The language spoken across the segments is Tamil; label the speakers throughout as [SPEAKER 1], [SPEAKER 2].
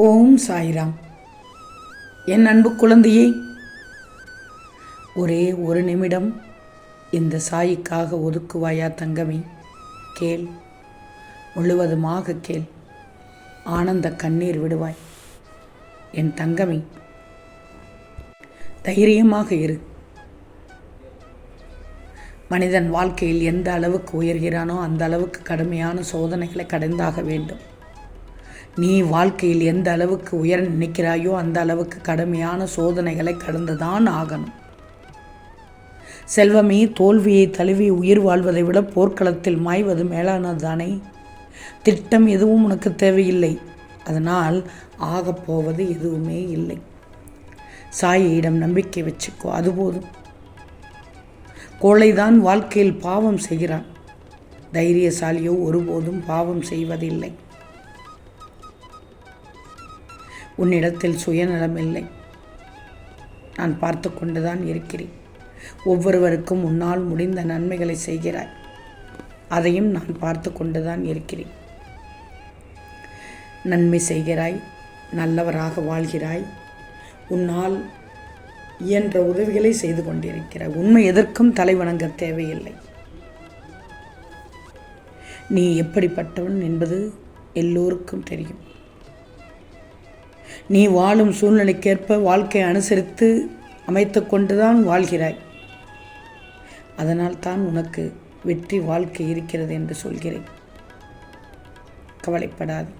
[SPEAKER 1] ஓம் சாய்ராம். என் அன்பு குழந்தையே ஒரே ஒரு நிமிடம் இந்த சாய்க்காக ஒதுக்குவாயா தங்கமே? கேள் முழுவதுமாக கேள். ஆனந்த கண்ணீர் விடுவாய். என் தங்கமே தைரியமாக இரு. மனிதன் வாழ்க்கையில் எந்த அளவுக்கு உயர்கிறானோ அந்த அளவுக்கு கடுமையான சோதனைகளை கடந்தாக வேண்டும். நீ வாழ்க்கையில் எந்த அளவுக்கு உயர நினைக்கிறாயோ அந்த அளவுக்கு கடுமையான சோதனைகளை கடந்துதான் ஆகணும். செல்வமே தோல்வியை தழுவி உயிர் வாழ்வதை விட போர்க்களத்தில் மாய்வது மேலானதானே திட்டம் எதுவும் உனக்கு தேவையில்லை. அதனால் ஆகப்போவது எதுவுமே இல்லை. சாயியிடம் நம்பிக்கை வச்சுக்கோ அது போதும். கோழைதான் வாழ்க்கையில் பாவம் செய்கிறான். தைரியசாலியோ ஒருபோதும் பாவம் செய்வதில்லை. உன்னிடத்தில் சுயநலம் இல்லை நான் பார்த்து கொண்டுதான் இருக்கிறேன். ஒவ்வொருவருக்கும் உன்னால் முடிந்த நன்மைகளை செய்கிறாய். அதையும் நான் பார்த்து கொண்டுதான் இருக்கிறேன். நன்மை செய்கிறாய் நல்லவராக வாழ்கிறாய். உன்னால் இயன்ற உதவிகளை செய்து கொண்டிருக்கிறாய். உண்மை எதற்கும் தலைவணங்க தேவையில்லை. நீ எப்படிப்பட்டவன் என்பது எல்லோருக்கும் தெரியும். நீ வாழும் சூழ்நிலைக்கேற்ப வாழ்க்கையை அனுசரித்து அமைத்து கொண்டுதான் வாழ்கிறாய். அதனால் தான் உனக்கு வெற்றி வாழ்க்கை இருக்கிறது என்று சொல்கிறேன். கவலைப்படாது.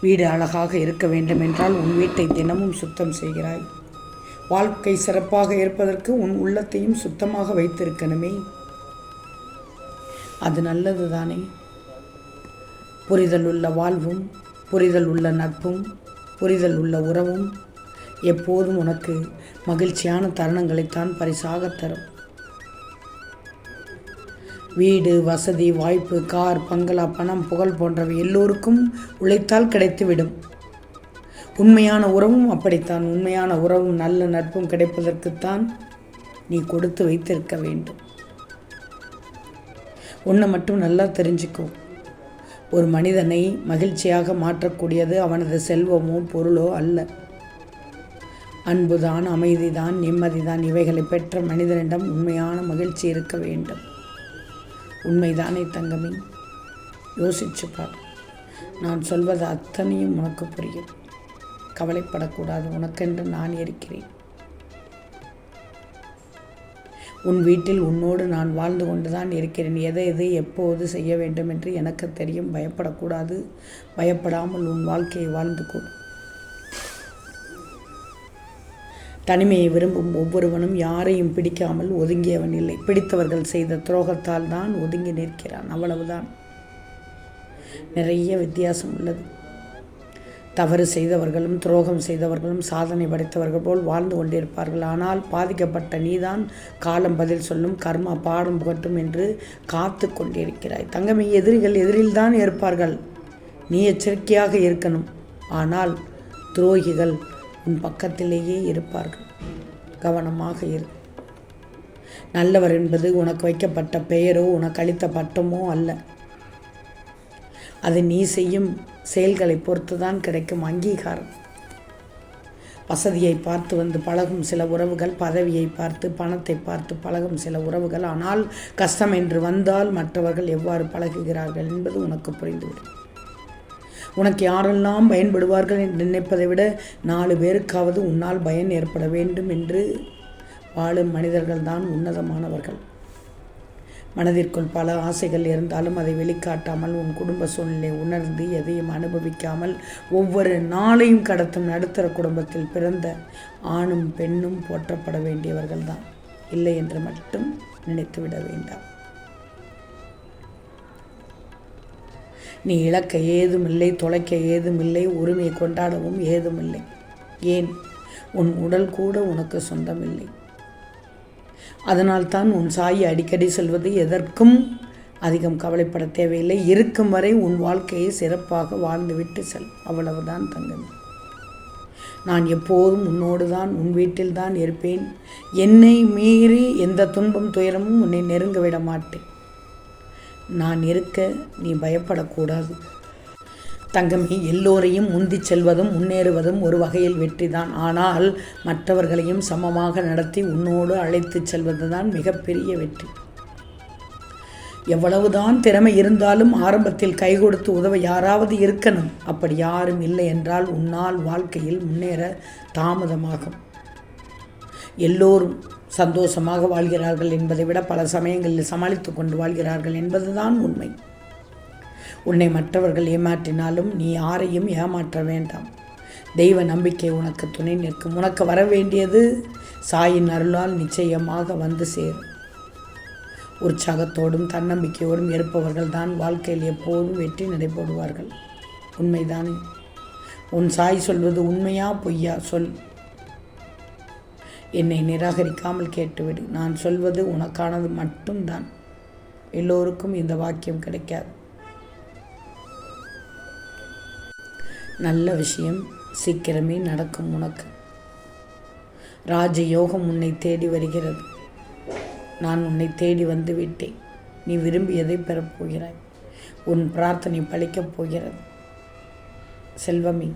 [SPEAKER 1] வீடு அழகாக இருக்க வேண்டும் என்றால் உன் வீட்டை தினமும் சுத்தம் செய்கிறாய். வாழ்க்கை சிறப்பாக இருப்பதற்கு உன் உள்ளத்தையும் சுத்தமாக வைத்திருக்கணுமே. அது நல்லது தானே புரிதல் உள்ள வாழ்வும் புரிதல் உள்ள நட்பும் புரிதல் உள்ள உறவும் எப்போதும் உனக்கு மகிழ்ச்சியான தருணங்களைத்தான் பரிசாக தரும். வீடு வசதி வாய்ப்பு கார் பங்களா பணம் புகழ் போன்றவை எல்லோருக்கும் உழைத்தால் கிடைத்துவிடும். உண்மையான உறவும் அப்படித்தான். உண்மையான உறவும் நல்ல நட்பும் கிடைப்பதற்குத்தான் நீ கொடுத்து வைத்திருக்க வேண்டும். உன்னை மட்டும் நல்லா தெரிஞ்சுக்கோ. ஒரு மனிதனை மகிழ்ச்சியாக மாற்றக்கூடியது அவனது செல்வமோ பொருளோ அல்ல. அன்புதான் அமைதிதான் நிம்மதிதான் இவைகளை பெற்ற மனிதனிடம் உண்மையான மகிழ்ச்சி இருக்க வேண்டும். உண்மைதானே தங்கமே? யோசிச்சு பார். நான் சொல்வது அத்தனையும் உனக்கு புரியும். கவலைப்படக்கூடாது உனக்கென்று நான் இருக்கிறேன். உன் வீட்டில் உன்னோடு நான் வாழ்ந்து கொண்டுதான் இருக்கிறேன். எதை எதை எப்போது செய்ய வேண்டும் என்று எனக்கு தெரியும். பயப்படக்கூடாது. பயப்படாமல் உன் வாழ்க்கையை வாழ்ந்து கொள். தனிமையை விரும்பும் ஒவ்வொருவனும் யாரையும் பிடிக்காமல் ஒதுங்கியவன் இல்லை. பிடித்தவர்கள் செய்த துரோகத்தால் தான் ஒதுங்கி நிற்கிறான். அவ்வளவுதான். நிறைய வித்தியாசம் உள்ளது. தவறு செய்தவர்களும் துரோகம் செய்தவர்களும் சாதனை படைத்தவர்கள் போல் வாழ்ந்து கொண்டிருப்பார்கள். ஆனால் பாதிக்கப்பட்ட நீதான் காலம் பதில் சொல்லும் கர்மா பாடம் புகட்டும் என்று காத்து கொண்டிருக்கிறாய். தங்கமே எதிரிகள் எதிரில்தான் இருப்பார்கள் நீ எச்சரிக்கையாக இருக்கணும். ஆனால் துரோகிகள் உன் பக்கத்திலேயே இருப்பார்கள். கவனமாக இரு. நல்லவர் என்பது உனக்கு வைக்கப்பட்ட பெயரோ உனக்கு அளித்த பட்டமோ அல்ல. அது நீ செய்யும் செயல்களை பொறுத்து தான் கிடைக்கும் அங்கீகாரம். வசதியை பார்த்து வந்து பழகும் சில உறவுகள் பதவியை பார்த்து பணத்தை பார்த்து பழகும் சில உறவுகள். ஆனால் கஷ்டம் என்று வந்தால் மற்றவர்கள் எவ்வாறு பழகுகிறார்கள் என்பது உனக்கு புரிந்துவிடும். உனக்கு யாரெல்லாம் பயன்படுவார்கள் என்று நினைப்பதை விட நாலு பேருக்காவது உன்னால் பயன் ஏற்பட வேண்டும் என்று வாழும் மனிதர்கள் தான் உன்னதமானவர்கள். மனதிற்குள் பல ஆசைகள் இருந்தாலும் அதை வெளிக்காட்டாமல் உன் குடும்ப சூழ்நிலை உணர்ந்து எதையும் அனுபவிக்காமல் ஒவ்வொரு நாளையும் கடத்தும் நடுத்தர குடும்பத்தில் பிறந்த ஆணும் பெண்ணும் போற்றப்பட வேண்டியவர்கள் தான் இல்லை என்று மட்டும் நினைத்துவிட வேண்டாம். நீ இழக்க ஏதுமில்லை தொலைக்க ஏதுமில்லை உரிமை கொண்டாடவும் ஏதுமில்லை ஏன்? உன் உடல் கூட உனக்கு சொந்தமில்லை. அதனால்தான் உன் சாயி அடிக்கடி சொல்வது எதற்கும் அதிகம் கவலைப்பட தேவையில்லை. இருக்கும் வரை உன் வாழ்க்கையை சிறப்பாக வாழ்ந்துவிட்டு செல். அவ்வளவுதான் தங்கமே. நான் எப்போதும் உன்னோடு தான் உன் வீட்டில் தான் இருப்பேன். என்னை மீறி எந்த துன்பம் துயரமும் உன்னை நெருங்க விட மாட்டேன். நான் இருக்க நீ பயப்படக்கூடாது. தங்கமே எல்லோரையும் முந்திச் செல்வதும் முன்னேறுவதும் ஒரு வகையில் வெற்றிதான். ஆனால் மற்றவர்களையும் சமமாக நடத்தி உன்னோடு அழைத்துச் செல்வதுதான் மிகப்பெரிய வெற்றி. எவ்வளவுதான் திறமை இருந்தாலும் ஆரம்பத்தில் கை கொடுத்து உதவ யாராவது இருக்கணும். அப்படி யாரும் இல்லை என்றால் உன்னால் வாழ்க்கையில் முன்னேற தாமதமாகும். எல்லோரும் சந்தோஷமாக வாழ்கிறார்கள் என்பதை விட பல சமயங்களில் சமாளித்து கொண்டு வாழ்கிறார்கள் என்பதுதான் உண்மை. உன்னை மற்றவர்கள் ஏமாற்றினாலும் நீ யாரையும் ஏமாற்ற வேண்டாம். தெய்வ நம்பிக்கை உனக்கு துணை நிற்கும். உனக்கு வர வேண்டியது சாயின் அருளால் நிச்சயமாக வந்து சேரும். உற்சாகத்தோடும் தன்னம்பிக்கையோடும் இருப்பவர்கள் தான் வாழ்க்கையில் எப்போதும் வெற்றி நடைபெறுவார்கள் உண்மைதானே? உன் சாய் சொல்வது உண்மையா பொய்யா? சொல். என்னை நிராகரிக்காமல் கேட்டுவிடு. நான் சொல்வது உனக்கானது மட்டும்தான். எல்லோருக்கும் இந்த வாக்கியம் கிடைக்காது. நல்ல விஷயம் சீக்கிரமே நடக்கும் உனக்கு. ராஜயோகம் உன்னை தேடி வருகிறது. நான் உன்னை தேடி வந்து விட்டேன் நீ விரும்பியதை பெறப்போகிறாய் உன் பிரார்த்தனை பழிக்கப் போகிறது. செல்வமே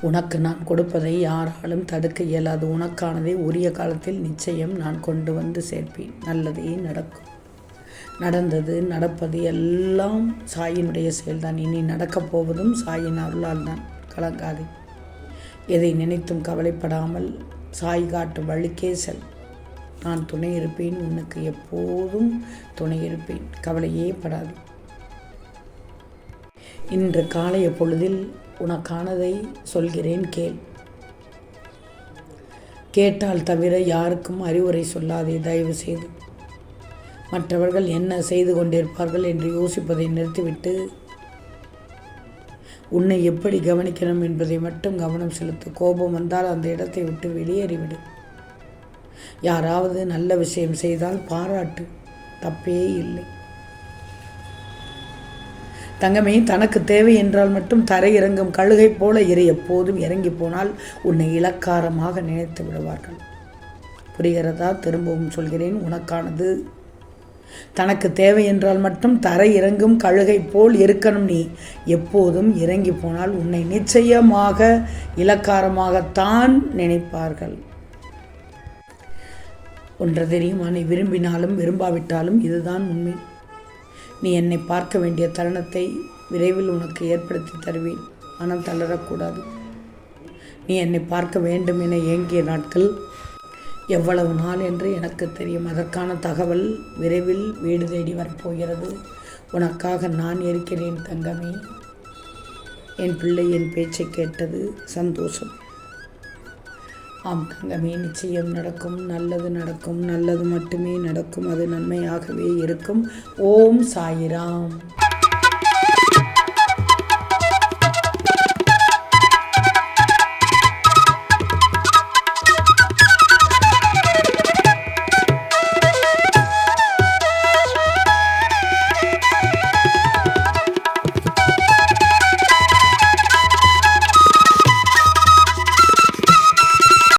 [SPEAKER 1] உனக்கு நான் கொடுப்பதை யாராலும் தடுக்க இயலாது. உனக்கானதை உரிய காலத்தில் நிச்சயம் நான் கொண்டு வந்து சேர்ப்பேன். நல்லதே நடக்கும். நடந்தது நடப்பது எல்லாம் சாயினுடைய செயல்தான். இனி நடக்கப் போவதும் சாயின் அருளால் தான் கலங்காதே. எதை நினைத்தும் கவலைப்படாமல் சாய் காட்டு வழிக்கே செல். நான் துணை இருப்பேன் உனக்கு எப்போதும் துணை இருப்பேன். கவலையே படாது. இன்று காலைய பொழுதில் உனக்கானதை சொல்கிறேன் கேள். கேட்டால் தவிர யாருக்கும் அறிவுரை சொல்லாதே. தயவு செய்து மற்றவர்கள் என்ன செய்து கொண்டிருப்பார்கள் என்று யோசிப்பதை நிறுத்திவிட்டு உன்னை எப்படி கவனிக்கணும் என்பதை மட்டும் கவனம் செலுத்து. கோபம் வந்தால் அந்த இடத்தை விட்டு வெளியேறிவிடு. யாராவது நல்ல விஷயம் செய்தால் பாராட்டு. தப்பே இல்லை. தங்கமே தனக்கு தேவை என்றால் மட்டும் தரையிறங்கும் கழுகை போல இரு. எப்போதும் இறங்கி போனால் உன்னை இலக்காரமாக நினைத்து விடுவார்கள். புரிகிறதா? திரும்பவும் சொல்கிறேன். உனக்கானது தனக்கு தேவை என்றால் மட்டும் தரை இறங்கும் கழுகை போல் இருக்கணும் நீ. எப்போதும் இறங்கி போனால் உன்னை நிச்சயமாக இலக்காரமாகத்தான் நினைப்பார்கள். ஒன்று தெரியுமா? நீ விரும்பினாலும் விரும்பாவிட்டாலும் இதுதான் உண்மை. நீ என்னை பார்க்க வேண்டிய தருணத்தை விரைவில் உனக்கு ஏற்படுத்தி தருவேன். மனம் தளரக்கூடாது. நீ என்னை பார்க்க வேண்டும் என ஏங்கிய நாட்கள் எவ்வளவு நாள் என்று எனக்கு தெரியும். அதற்கான தகவல் விரைவில் வீடு தேடி வரப்போகிறது. உனக்காக நான் இருக்கிறேன் தங்கமே. என் பிள்ளை என் பேச்சை கேட்டது சந்தோஷம். ஆம் தங்கமே நிச்சயம் நடக்கும். நல்லது நடக்கும். நல்லது மட்டுமே நடக்கும். அது நன்மையாகவே இருக்கும். ஓம் சாயிராம்.